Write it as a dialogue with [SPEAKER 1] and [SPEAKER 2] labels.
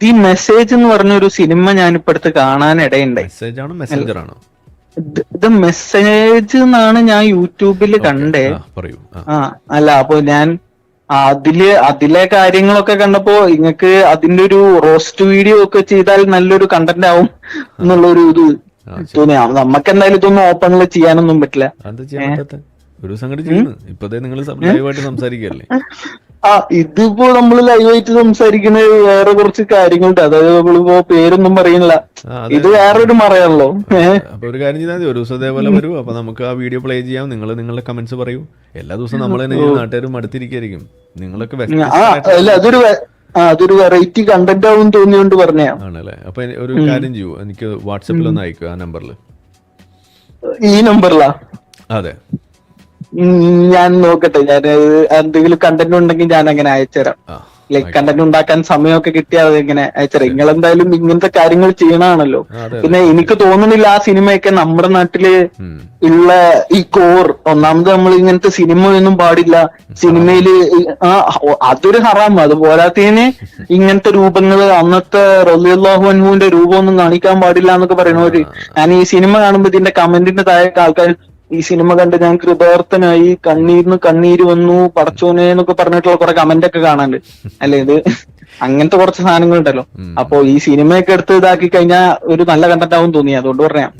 [SPEAKER 1] The message എന്ന് പറഞ്ഞ ഒരു സിനിമ
[SPEAKER 2] ആണോ മെസ്സഞ്ചർ ആണോ?
[SPEAKER 1] ഇത് മെസ്സേജ് എന്നാണ് ഞാൻ യൂട്യൂബിൽ കണ്ടേ.
[SPEAKER 2] ആ,
[SPEAKER 1] അല്ല അപ്പൊ ഞാൻ അതിൽ അതിലെ കാര്യങ്ങളൊക്കെ കണ്ടപ്പോ ഇങ്ങക്ക് അതിന്റെ ഒരു റോസ്റ്റ് വീഡിയോ ഒക്കെ ചെയ്താൽ നല്ലൊരു കണ്ടന്റ് ആവും എന്നുള്ളൊരു ഇത്. തോന്നി. നമുക്ക് എന്തായാലും ഇതൊന്നും ഓപ്പണിൽ ചെയ്യാനൊന്നും പറ്റില്ല.
[SPEAKER 2] ഒരു ഇപ്പതേ നിങ്ങൾ ലൈവായിട്ട് സംസാരിക്കല്ലേ
[SPEAKER 1] ആ ഇതിപ്പോ നമ്മൾ ലൈവായിട്ട് സംസാരിക്കുന്ന വേറെ കുറച്ച് കാര്യങ്ങളുണ്ട്. അതായത് നമ്മളിപ്പോ പേരൊന്നും പറയുന്നില്ല. ഇത് വേറൊരു മറയാണല്ലോ.
[SPEAKER 2] അപ്പൊ ഒരു കാര്യം ചെയ്താൽ ഒരു ദിവസം ഇതേപോലെ വരൂ. അപ്പൊ നമുക്ക് ആ വീഡിയോ പ്ലേ ചെയ്യാം. നിങ്ങൾ നിങ്ങളുടെ കമന്റ്സ് പറയൂ. എല്ലാ ദിവസവും നമ്മൾ തന്നെ നാട്ടുകാരും അടുത്തിരിക്കായിരിക്കും. നിങ്ങളൊക്കെ
[SPEAKER 1] അതൊരു അതൊരു വെറൈറ്റി കണ്ടന്റ് ആവും തോന്നിയോണ്ട് പറഞ്ഞാ
[SPEAKER 2] ആണല്ലേ? അപ്പൊ ഒരു കാര്യം ചെയ്യൂ. എനിക്ക് വാട്സപ്പിൽ ഒന്ന് അയക്കുക ആ നമ്പറിൽ
[SPEAKER 1] ഈ നമ്പറിലാ
[SPEAKER 2] അതെ.
[SPEAKER 1] ഞാൻ നോക്കട്ടെ. ഞാൻ എന്തെങ്കിലും കണ്ടന്റ് ഉണ്ടെങ്കിൽ ഞാൻ അങ്ങനെ അയച്ചുതരാം
[SPEAKER 2] ലൈക്ക്
[SPEAKER 1] ലൈക് കണ്ടന്റ് ഉണ്ടാക്കാൻ സമയമൊക്കെ കിട്ടിയാൽ ഇങ്ങനെ അയച്ചുതരാം നിങ്ങൾ എന്തായാലും ഇങ്ങനത്തെ കാര്യങ്ങൾ ചെയ്യണാണല്ലോ പിന്നെ എനിക്ക് തോന്നുന്നില്ല ആ സിനിമയൊക്കെ നമ്മുടെ
[SPEAKER 2] നാട്ടിൽ.
[SPEAKER 1] ഉള്ള ഈ കോർ ഒന്നാമത് നമ്മൾ ഇങ്ങനത്തെ സിനിമ ഒന്നും പാടില്ല. സിനിമയിൽ ആ അതൊരു ഹറാം. അത് പോരാത്തതിന് ഇങ്ങനത്തെ രൂപങ്ങൾ അന്നത്തെ റലിയുള്ളാഹു അൻഹുവിന്റെ രൂപമൊന്നും കാണിക്കാൻ പാടില്ല എന്നൊക്കെ പറയുന്നവര് ഞാൻ ഈ സിനിമ കാണുമ്പോ ഇതിന്റെ കമന്റിന്റെ താഴെ ആൾക്കാർ ഈ സിനിമ കണ്ട് ഞാൻ കൃതാർത്ഥനായി കണ്ണീരിന് കണ്ണീര് വന്നു പടച്ചോനെ എന്നൊക്കെ പറഞ്ഞിട്ടുള്ള കുറെ കമന്റ് ഒക്കെ കാണാണ്ട് അല്ലേ ഇത്? അങ്ങനത്തെ കുറച്ച് സാധനങ്ങളുണ്ടല്ലോ. അപ്പോ ഈ സിനിമയൊക്കെ എടുത്ത് ഇതാക്കി കഴിഞ്ഞാൽ ഒരു നല്ല കണ്ടന്റ് ആവും തോന്നി. അതുകൊണ്ട് പറയാം